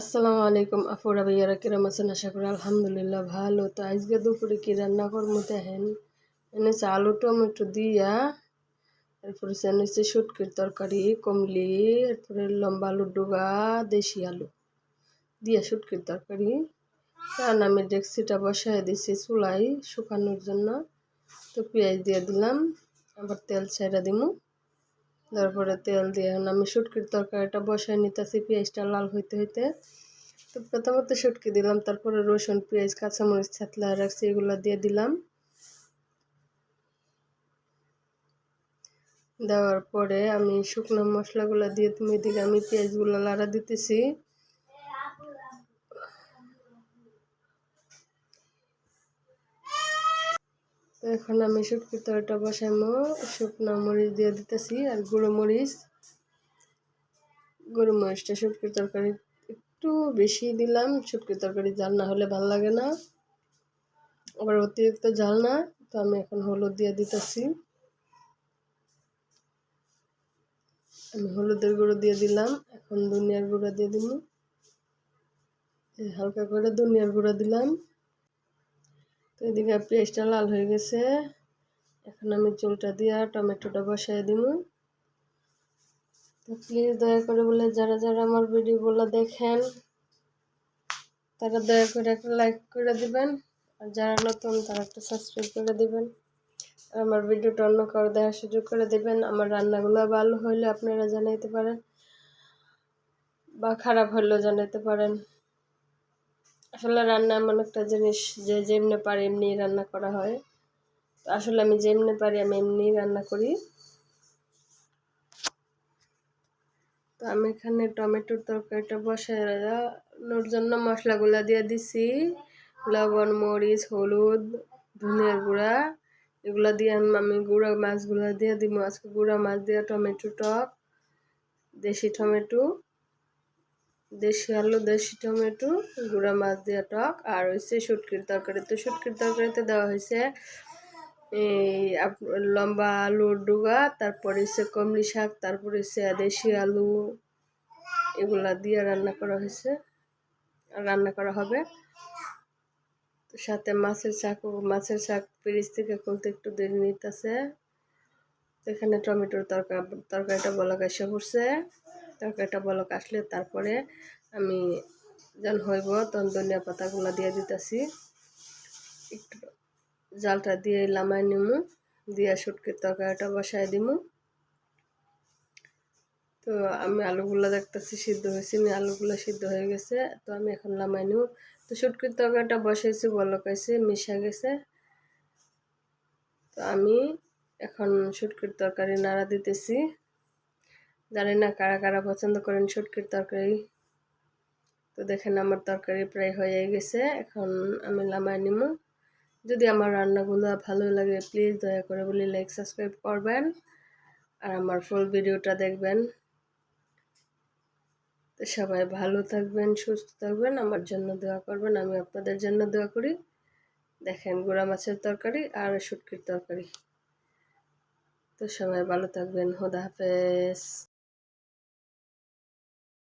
আসসালামু আলাইকুম আপুরা ভাইয়ারা, কিরাম আছেন? আশা করি আলহামদুলিল্লাহ ভালো। তো আজকে দুপুরে কি রান্না করব দেখেন? এনেছে আলু টমেটো দিয়া এরপরে এনেছে শুটকির তরকারি, কমলি এরপরে লম্বা আলু ডুগা, দেশি আলু দিয়া শুটকির তরকারি। কারণ আমি ডেক্সিটা বসায় দিছি চুলাই শুকানোর জন্য। তো পেঁয়াজ দিয়ে দিলাম, আবার তেল ছেড়ে দিমু। তারপরে তেল দিয়ে আমি শুটকির তরকারিটা বসায় নিতেছি, পেঁয়াজটা লাল হইতে হইতে। তো প্রথমত শুটকি দিলাম, তারপরে রসুন, পেঁয়াজ, কাঁচামরিচ, ছাতলা রাখছি এগুলো দিয়ে দিলাম। দেওয়ার পরে আমি শুকনো মশলাগুলো দিয়ে তুমি দিকে আমি পেঁয়াজগুলো লাড়া দিতেছি। তো এখন আমি শুটকি তরটা বসাইমো শুকনো মরিচ দিয়ে দিতেছি আর গুঁড়ো মরিচ। গুঁড়ো মরিচটা শুটকি তরকারি একটু বেশি দিলাম শুটকি তরকারি জাল না হলে ভালো লাগে না। আবার অতিরিক্ত জাল না, তো আমি এখন হলুদ দিয়ে দিতেছি। আমি হলুদের গুঁড়ো দিয়ে দিলাম, এখন দুনিয়ার গুঁড়ো দিয়ে দিব। হালকা করে দুনিয়ার গুঁড়ো দিলাম। তো এদিকে পেঁয়াজটা লাল হয়ে গেছে। এখন আমি চুলটা দিয়ে টমেটোটা বসাই দিব। তো প্লিজ দয়া করে বলে, যারা যারা আমার ভিডিওগুলো দেখেন, তারা দয়া করে একটা লাইক করে দিবেন। আর যারা নতুন, তারা একটা সাবস্ক্রাইব করে দিবেন। আর আমার ভিডিওটা অন্য কারও দেখার সুযোগ করে দেবেন। আমার রান্নাগুলো ভালো হইলে আপনারা জানাইতে পারেন বা খারাপ হইলেও জানাইতে পারেন। আসলে রান্না এমন একটা জিনিস যে যেমনি পারি এমনি রান্না করা হয়। তো আসলে আমি যেমনি পারি আমি এমনি রান্না করি। তো আমি এখানে টমেটোর তরকারিটা বসানোর জন্য মশলাগুলো দিয়ে দিছি। লবণ, মরিচ, হলুদ, ধনিয়ার গুঁড়া এগুলো দিয়ে আমি গুঁড়া মাছগুলো দিয়ে দিব। আজকে গুঁড়া মাছ দিয়ে টমেটো টক, দেশি টমেটো। দেশি আলু, দেশি টমেটো, গুঁড়া মাছ দিয়ে টক, আর হচ্ছে শুটকির তরকারি। তো শুটকির তরকারিতে দেওয়া হয়েছে এই লম্বা আলুর ডুগা, তারপর হচ্ছে কমলি শাক, তারপর হচ্ছে দেশি আলু। এগুলা দিয়ে রান্না করা হয়েছে রান্না করা হবে। সাথে মাছের শাক মাছের শাক ফ্রিজ থেকে খুলতে একটু দেরি নিতেছে। এখানে টমেটোর তরকারি তরকারিটা বলক এসে পড়ছে। তরকারিটা বলক আসলে তারপরে আমি যখন হইব তখন ধনিয়া পাতাগুলো দিয়ে দিতেছি। একটু জালটা দিয়ে লামাই নিমু, দিয়ে শুটকির তরকারিটা বসাই দিমু। তো আমি আলুগুলো দেখতেছি সিদ্ধ হয়েছে, আমি আলুগুলো সিদ্ধ হয়ে গেছে, তো আমি এখন লামাই নিব তো শুটকির তরকারিটা বসাইছি বলকাইছে মিশা গেছে। তো আমি এখন শুটকির তরকারি নাড়া দিতেছি। জানি না কারা কারা পছন্দ করেন শুটকির তরকারি। তো দেখেন আমার তরকারি প্রায় হয়ে গেছে, এখন আমি লামাই নিমু। যদি আমার রান্নাগুলো ভালো লাগে প্লিজ দয়া করে বলি লাইক সাবস্ক্রাইব করবেন আর আমার ফুল ভিডিওটা দেখবেন। তো সবাই ভালো থাকবেন, সুস্থ থাকবেন, আমার জন্য দোয়া করবেন, আমি আপনাদের জন্য দোয়া করি। দেখেন গোড়া মাছের তরকারি আর শুটকির তরকারি। তো সবাই ভালো থাকবেন হোদা হাফেজ।